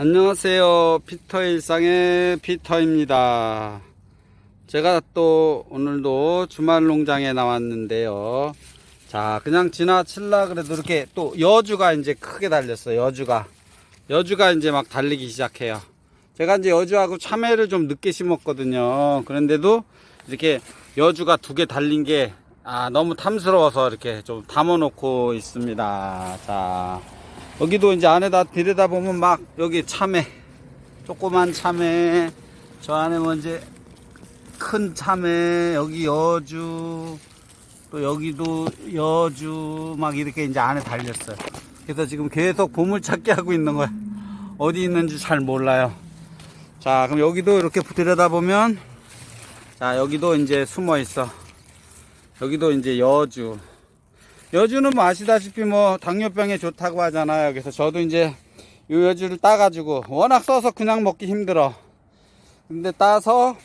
안녕하세요. 피터 일상의 피터입니다. 제가 또 오늘도 주말 농장에 나왔는데요. 자, 그냥 지나칠라 그래도 이렇게 또 여주가 이제 크게 달렸어요. 여주가. 여주가 이제 막 달리기 시작해요. 제가 이제 여주하고 참외를 좀 늦게 심었거든요. 그런데도 이렇게 여주가 두 개 달린 게 아, 너무 탐스러워서 이렇게 좀 담아놓고 있습니다. 자, 여기도 이제 안에다 들여다보면 막 여기 참외, 조그만 참외, 저 안에 뭐 이제 큰 참외, 여기 여주, 또 여기도 여주 막 이렇게 이제 안에 달렸어요. 그래서 지금 계속 보물찾기 하고 있는 거예요. 어디 있는지 잘 몰라요. 자, 그럼 여기도 이렇게 들여다보면 자, 여기도 이제 숨어 있어. 여기도 이제 여주. 여주는 뭐 아시다시피 뭐 당뇨병에 좋다고 하잖아요. 그래서 저도 이제 이 여주를 따가지고 워낙 써서 그냥 먹기 힘들어. 근데 따서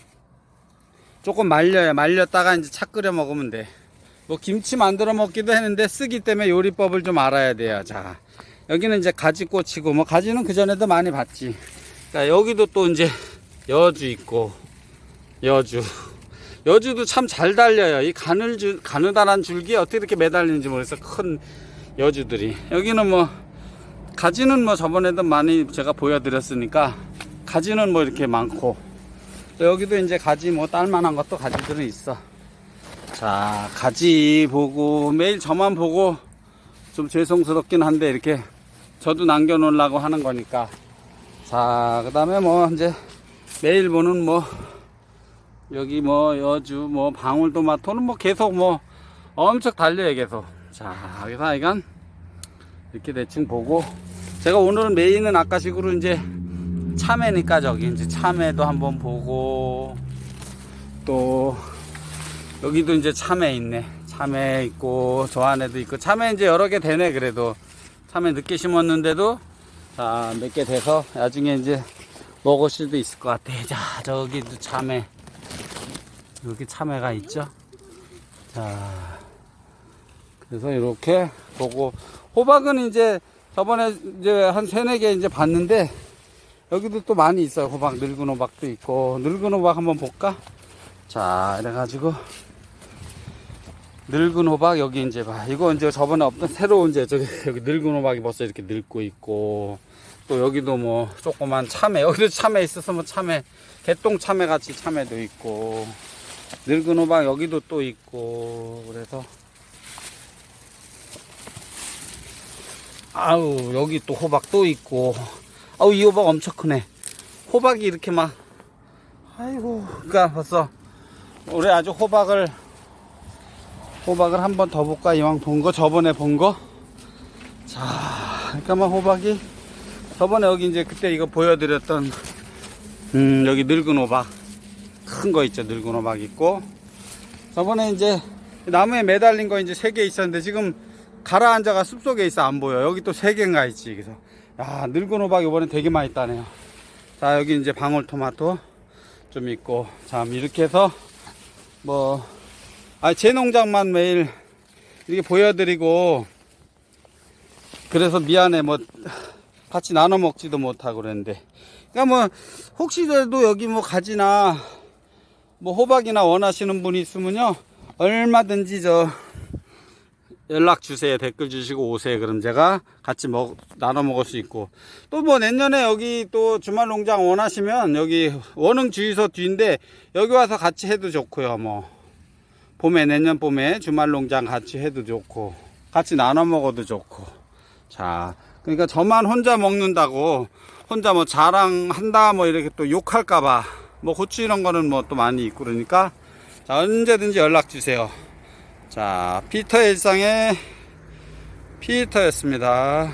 조금 말려요. 말렸다가 이제 차 끓여 먹으면 돼. 뭐 김치 만들어 먹기도 했는데 쓰기 때문에 요리법을 좀 알아야 돼요. 자, 여기는 이제 가지 꽂히고 뭐 가지는 그 전에도 많이 봤지. 자, 여기도 또 이제 여주 있고 여주. 여주도 참 잘 달려요. 이 가늘 줄, 가느다란 줄기에 어떻게 이렇게 매달리는지 모르겠어. 큰 여주들이. 여기는 뭐, 가지는 뭐 저번에도 많이 제가 보여드렸으니까, 가지는 뭐 이렇게 많고, 또 여기도 이제 가지 뭐 딸만한 것도 가지들은 있어. 자, 가지 보고, 매일 저만 보고, 좀 죄송스럽긴 한데, 이렇게 저도 남겨놓으려고 하는 거니까. 자, 그 다음에 뭐, 이제, 매일 보는 뭐, 여기 뭐 여주 뭐 방울토마토는 뭐 계속 뭐 엄청 달려요 계속. 자 그래서 이건 이렇게 대충 보고. 제가 오늘은 메인은 아까식으로 이제 참외니까 저기 이제 참외도 한번 보고. 또 여기도 이제 참외 있네. 참외 있고 저 안에도 있고. 참외 이제 여러 개 되네 그래도. 참외 늦게 심었는데도. 자 몇 개 돼서 나중에 이제 먹을 수도 있을 것 같아. 자 저기도 참외 여기 참외가 있죠. 자, 그래서 이렇게 보고 호박은 이제 저번에 이제 한 세네 개 이제 봤는데 여기도 또 많이 있어요. 호박 늙은 호박도 있고 늙은 호박 한번 볼까? 자, 이래가지고 늙은 호박 여기 이제 봐. 이거 이제 저번에 없던 새로운 이제 저기 여기 늙은 호박이 벌써 이렇게 늙고 있고 또 여기도 뭐 조그만 참외 여기도 참외 있어서 뭐 참외 개똥 참외 같이 참외도 있고 늙은 호박 여기도 또 있고 그래서. 아우 여기 또 호박 또 있고. 아우 이 호박 엄청 크네. 호박이 이렇게 막 아이고 그니까 벌써 올해 아주 호박을 호박을 한 번 더 볼까? 이왕 본 거 저번에 본 거? 자 그러니까 막 호박이 저번에 여기 이제 그때 이거 보여드렸던 음 여기 늙은 호박 큰 거 있죠. 늙은 호박 있고. 저번에 이제 나무에 매달린 거 이제 세 개 있었는데 지금 가라앉아가 숲속에 있어. 안 보여. 여기 또 세 개인가 있지. 그래서. 야 늙은 호박 이번에 되게 많이 따네요. 자 여기 이제 방울토마토 좀 있고. 참 이렇게 해서 뭐 아, 제 농장만 매일 이렇게 보여드리고 그래서 미안해. 뭐 같이 나눠 먹지도 못하고 그랬는데. 그러니까 뭐 혹시라도 여기 뭐 가지나 뭐 호박이나 원하시는 분이 있으면요 얼마든지 저 연락 주세요. 댓글 주시고 오세요. 그럼 제가 같이 먹 나눠 먹을 수 있고. 또 뭐 내년에 여기 또 주말 농장 원하시면 여기 원흥 주유소 뒤인데 여기 와서 같이 해도 좋고요 뭐. 봄에 내년 봄에 주말 농장 같이 해도 좋고 같이 나눠 먹어도 좋고. 자 그러니까 저만 혼자 먹는다고 혼자 뭐 자랑한다 뭐 이렇게 또 욕할까봐 뭐 고추 이런 거는 뭐 또 많이 있고 그러니까 자 언제든지 연락 주세요. 자 피터 일상의 피터였습니다